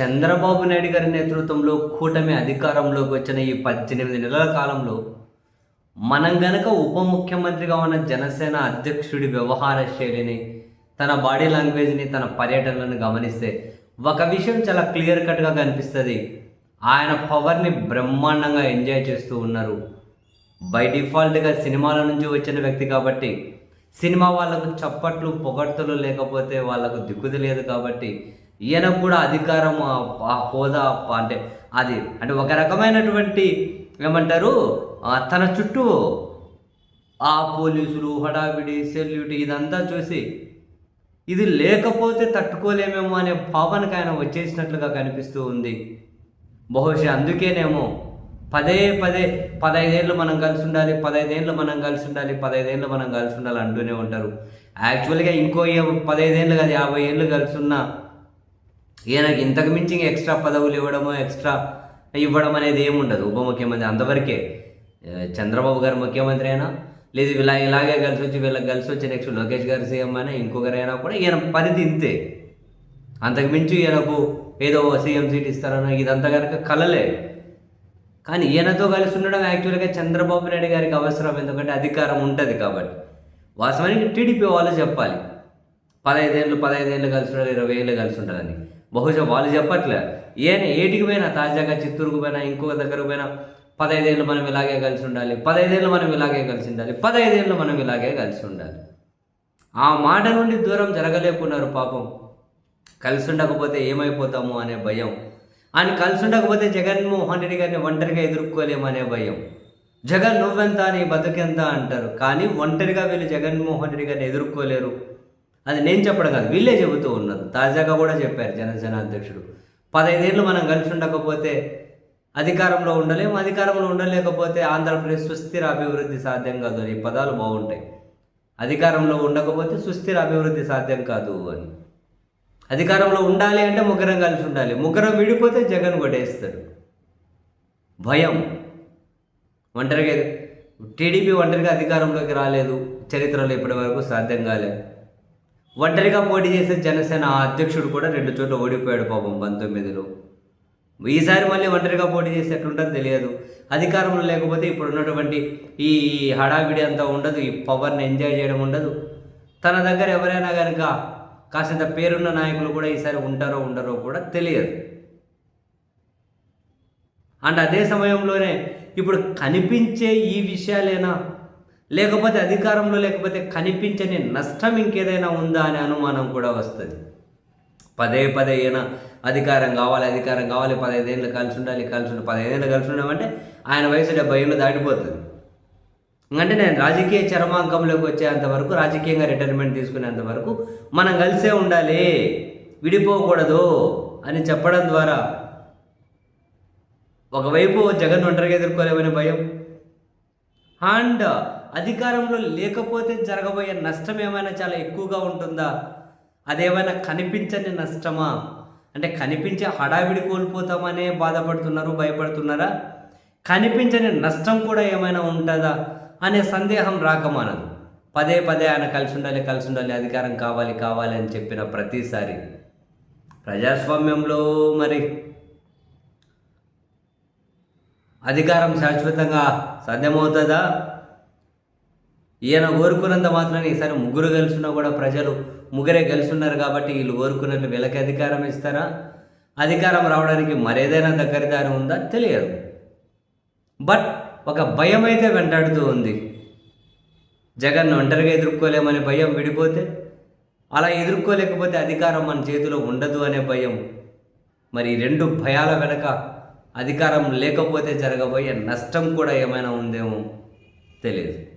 చంద్రబాబు నాయుడు గారి నేతృత్వంలో కూటమి అధికారంలోకి వచ్చిన ఈ పద్దెనిమిది నెలల కాలంలో మనం గనక ఉప ముఖ్యమంత్రిగా ఉన్న జనసేన అధ్యక్షుడి వ్యవహార శైలిని తన బాడీ లాంగ్వేజ్ని తన పర్యటనలను గమనిస్తే ఒక విషయం చాలా క్లియర్ కట్గా కనిపిస్తుంది. ఆయన పవర్ని బ్రహ్మాండంగా ఎంజాయ్ చేస్తూ ఉన్నారు. బై డిఫాల్ట్గా సినిమాల నుంచి వచ్చిన వ్యక్తి కాబట్టి సినిమా వాళ్ళకు చప్పట్లు పొగడ్తలు లేకపోతే వాళ్ళకు దిక్కుది లేదు కాబట్టి ఈయన కూడా అధికారం ఆ- హోదా అంటే అది అంటే ఒక రకమైనటువంటి ఏమంటారు తన చుట్టూ ఆ పోలీసులు హడావిడి సెల్యూట్ ఇదంతా చూసి ఇది లేకపోతే తట్టుకోలేమేమో అనే భావనకు ఆయన వచ్చేసినట్లుగా కనిపిస్తూ ఉంది. బహుశా అందుకేనేమో పదే పదే పదైదేళ్ళు మనం కలిసి ఉండాలి పదైదేళ్ళు మనం కలిసి ఉండాలి పదైదేళ్ళు మనం కలిసి ఉండాలి అంటూనే ఉంటారు. యాక్చువల్గా ఇంకో పదైదేళ్ళు కాదు యాభై ఏళ్ళు కలిసి ఉన్నా ఈయనకి ఇంతకు మించి ఇంకా ఎక్స్ట్రా పదవులు ఇవ్వడము ఎక్స్ట్రా ఇవ్వడం అనేది ఏముండదు ఉప ముఖ్యమంత్రి. అంతవరకే చంద్రబాబు గారు ముఖ్యమంత్రి అయినా లేదు ఇలా ఇలాగే కలిసి వచ్చి వీళ్ళకి కలిసి వచ్చి నెక్స్ట్ లోకేష్ గారు సీఎం అయినా ఇంకొకరైనా కూడా ఈయన పరిధి ఇంతే అంతకుమించి ఈయనకు ఏదో సీఎం సీట్ ఇస్తారన్న ఇదంతా కనుక కలలే. కానీ ఈయనతో కలిసి ఉండడం యాక్చువల్గా చంద్రబాబు నాయుడు గారికి అవసరం ఎందుకంటే అధికారం ఉంటుంది కాబట్టి. వాస్తవానికి టీడీపీ వాళ్ళు చెప్పాలి. పదహైదేళ్ళు పదహైదేళ్ళు కలిసి ఉండాలి ఇరవై ఏళ్ళు కలిసి ఉంటారని బహుశా వాళ్ళు చెప్పట్లే. ఈయన ఏటికి పోయినా తాజాగా చిత్తూరుకు పోయినా ఇంకొక దగ్గరకు పోయినా పదహైదేళ్ళు మనం ఇలాగే కలిసి ఉండాలి పదహైదేళ్ళు మనం ఇలాగే కలిసి ఉండాలి పదహైదేళ్ళు మనం ఇలాగే కలిసి ఉండాలి. ఆ మాట నుండి దూరం జరగలేకున్నారు పాపం. కలిసి ఉండకపోతే ఏమైపోతాము అనే భయం. ఆయన కలిసి ఉండకపోతే జగన్మోహన్ రెడ్డి గారిని ఒంటరిగా ఎదుర్కోలేమనే భయం. జగన్ నువ్వెంత నీ బతుకెంత అంటారు. కానీ ఒంటరిగా వీళ్ళు జగన్మోహన్ రెడ్డి గారిని ఎదుర్కోలేరు. అది నేను చెప్పడం కాదు వీళ్ళే చెబుతూ ఉన్నారు. తాజాగా కూడా చెప్పారు జనసేన అధ్యక్షుడు పదైదేళ్ళు మనం కలిసి ఉండకపోతే అధికారంలో ఉండలేము అధికారంలో ఉండలేకపోతే ఆంధ్రప్రదేశ్ సుస్థిర అభివృద్ధి సాధ్యం కాదు అని ఈ పదాలు బాగుంటాయి. అధికారంలో ఉండకపోతే సుస్థిర అభివృద్ధి సాధ్యం కాదు అని. అధికారంలో ఉండాలి అంటే ముగ్గురం కలిసి ఉండాలి. ముగ్గురం విడిపోతే జగన్ కొట్టేస్తాడు. భయం. ఒంటరిగా టీడీపీ ఒంటరిగా అధికారంలోకి రాలేదు. చరిత్రలో ఇప్పటి వరకు సాధ్యం కాలేదు. ఒంటరిగా పోటీ చేసే జనసేన అధ్యక్షుడు కూడా రెండు చోట్ల ఓడిపోయాడు పాపం పంతొమ్మిదిలో. ఈసారి మళ్ళీ ఒంటరిగా పోటీ చేసి ఎట్లుంటుందో తెలియదు. అధికారంలో లేకపోతే ఇప్పుడు ఉన్నటువంటి ఈ హడావిడి అంతా ఉండదు ఈ పవర్ని ఎంజాయ్ చేయడం ఉండదు. తన దగ్గర ఎవరైనా కనుక కాసింత పేరున్న నాయకులు కూడా ఈసారి ఉంటారో ఉండరో కూడా తెలియదు. అండ్ అదే సమయంలోనే ఇప్పుడు కనిపించే ఈ విషయాలేనా? లేకపోతే అధికారంలో లేకపోతే కనిపించని నష్టం ఇంకేదైనా ఉందా అనే అనుమానం కూడా వస్తుంది. పదే పదే అయినా అధికారం కావాలి అధికారం కావాలి పదహైదేళ్ళు కలిసి ఉండాలి కలిసి ఉండాలి పదహైదేళ్ళు కలిసి ఉండమంటే ఆయన వయసు డెబ్బై ఏళ్ళు దాటిపోతుంది. అంటే నేను రాజకీయ చరమాంకంలోకి వచ్చేంత వరకు రాజకీయంగా రిటైర్మెంట్ తీసుకునేంత వరకు మనం కలిసే ఉండాలి. విడిపోకూడదు అని చెప్పడం ద్వారా ఒకవైపు జగన్ ఒంటరిగా ఎదుర్కోలేమనే భయం. అండ్ అధికారంలో లేకపోతే జరగబోయే నష్టం ఏమైనా చాలా ఎక్కువగా ఉంటుందా? అదేమైనా కనిపించని నష్టమా? అంటే కనిపించే హడావిడి కోల్పోతామనే బాధపడుతున్నారు భయపడుతున్నారా? కనిపించని నష్టం కూడా ఏమైనా ఉంటుందా? అనే సందేహం రాకమానదు పదే పదే ఆయన కలిసి ఉండాలి కలిసి ఉండాలి అధికారం కావాలి కావాలి అని చెప్పిన ప్రతిసారి ప్రజాస్వామ్యంలో మరి అధికారం శాశ్వతంగా సాధ్యమవుతుందా? ఈయన కోరుకున్నంత మాత్రాన్ని ఈసారి ముగ్గురు గెలుచున్నా కూడా ప్రజలు ముగ్గురే గెలుచున్నారు కాబట్టి వీళ్ళు కోరుకున్నట్లు వీళ్ళకి అధికారం ఇస్తారా? అధికారం రావడానికి మరేదైనా దగ్గరదారి ఉందా? తెలియదు. బట్ ఒక భయం అయితే వెంటాడుతూ ఉంది. జగన్ ఒంటరిగా ఎదుర్కోలేమనే భయం విడిపోతే అలా ఎదుర్కోలేకపోతే అధికారం మన చేతిలో ఉండదు అనే భయం. మరి రెండు భయాల వెనక అధికారం లేకపోతే జరగబోయే నష్టం కూడా ఏమైనా ఉందేమో తెలియదు.